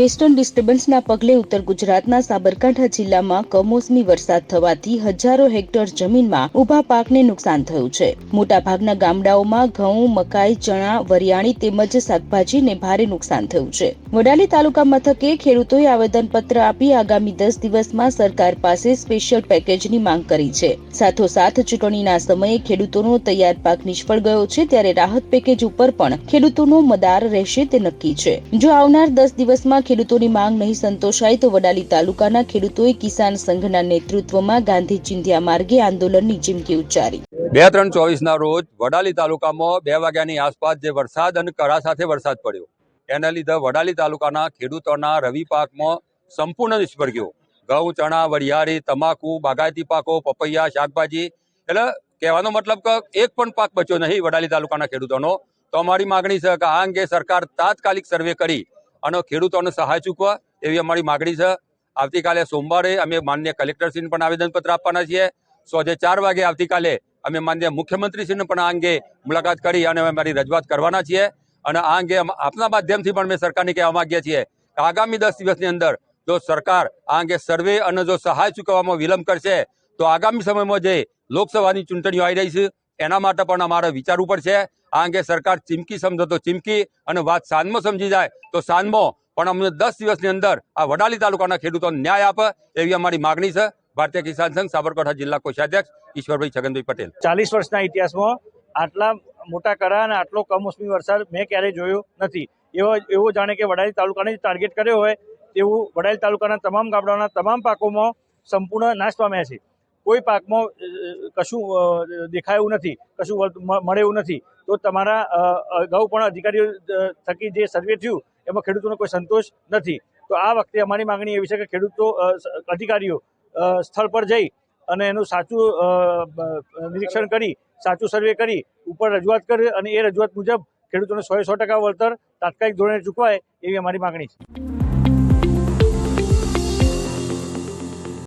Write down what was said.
Western ડિસ્ટર્બન્સના પગલે ઉત્તર ગુજરાતના સાબરકાંઠા જિલ્લામાં કમોસમી વરસાદ થવાથી હજારો હેક્ટર જમીનમાં ઊભા પાકને નુકસાન થયું છે. મોટાભાગના ગામડાઓમાં ઘઉં, મકાઈ, ચણા, વરિયાળી તેમજ શાકભાજીને ભારે નુકસાન થયું છે. વડાલી તાલુકા મથકે ખેડૂતોએ આવેદનપત્ર આપી આગામી દસ દિવસમાં સરકાર પાસે સ્પેશિયલ પેકેજની માંગ કરી છે. સાથોસાથ ચૂંટણીના સમયે ખેડૂતોનો તૈયાર પાક નિષ્ફળ ગયો છે ત્યારે રાહત પેકેજ ઉપર પણ ખેડૂતોનો મદાર રહેશે તે નક્કી છે. જો આવનાર દસ દિવસમાં ખેડૂતોની માંગ નહીં સંતોષાય તો વડાલી તાલુકાના ખેડૂતોએ કિસાન સંઘના નેતૃત્વમાં ગાંધી ચિંધ્યા માર્ગે આંદોલનની ચીમકી ઉચ્ચારી. બે ત્રણ ચોવીસના રોજ વડાલી તાલુકામાં બે વાગ્યાની આસપાસ જે વરસાદ અને કરા સાથે વરસાદ પડ્યો, એના લીધે વડાલી તાલુકાના ખેડૂતોના રવિ પાકમાં સંપૂર્ણ નિષ્ફળ ગયો. ઘઉં, ચણા, વરિયાળી, તમાકુ, બાગાયતી પાકો, પપૈયા, શાકભાજી, એટલે કહેવાનો મતલબ કે એક પણ પાક બચ્યો નહીં વડાલી તાલુકાના ખેડૂતોનો. તો અમારી માગણી છે કે આ અંગે સરકાર તાત્કાલિક સર્વે કરી અને ખેડૂતોને સહાય ચૂકવા એવી અમારી માગણી છે. આવતીકાલે સોમવારે અમે માન્ય કલેક્ટરશ્રીને પણ આવેદનપત્ર આપવાના છીએ. સોજે ચાર વાગે આવતીકાલે અમે માન્ય મુખ્યમંત્રીશ્રીને પણ આ અંગે મુલાકાત કરી અને અમે અમારી રજૂઆત કરવાના છીએ. અને આ અંગે આપના માધ્યમથી પણ અમે સરકારને કહેવા માગીએ છીએ કે આગામી દસ દિવસની અંદર જો સરકાર આ અંગે સર્વે અને જો સહાય ચૂકવવામાં વિલંબ કરશે, તો આગામી સમયમાં જે લોકસભાની ચૂંટણીઓ આવી રહી છે એના માટે પણ અમારે વિચારવું પડશે. આ અંગે સરકાર ચીમકી સમજો તો ચીમકી અને વાત સાંજમાં સમજી જાય તો સાંજમાં. પણ અમને દસ દિવસની અંદર આ વડાલી તાલુકાના ખેડૂતોને ન્યાય આપે એવી અમારી માગણી છે. ભારતીય કિસાન સંઘ, સાબરકાંઠા જિલ્લા કોષાધ્યક્ષ ઈશ્વરભાઈ છગનભાઈ પટેલ. ચાલીસ વર્ષના ઇતિહાસમાં આટલા મોટા કરા અને આટલો કમોસમી વરસાદ મેં ક્યારેય જોયો નથી. એવો એવો જાણે કે વડાલી તાલુકાને ટાર્ગેટ કર્યો હોય તેવું વડાલી તાલુકાના તમામ ગામડાઓના તમામ પાકોમાં સંપૂર્ણ નાશ પામ્યા છે. કોઈ પાકમાં કશું દેખાયું નથી, કશું મળે એવું નથી, તો તમારા અગાઉ પણ અધિકારીઓ થકી જે સર્વે થયું, એમાં ખેડૂતોનો કોઈ સંતોષ નથી. તો આ વખતે અમારી માંગણી એવી છે કે ખેડૂતો અધિકારીઓ સ્થળ પર જઈ અને એનું સાચું નિરીક્ષણ કરી, સાચું સર્વે કરી, ઉપર રજૂઆત કરે અને એ રજૂઆત મુજબ ખેડૂતોને સો સો ટકા વળતર તાત્કાલિક ધોરણે ચૂકવાય એવી અમારી માગણી છે.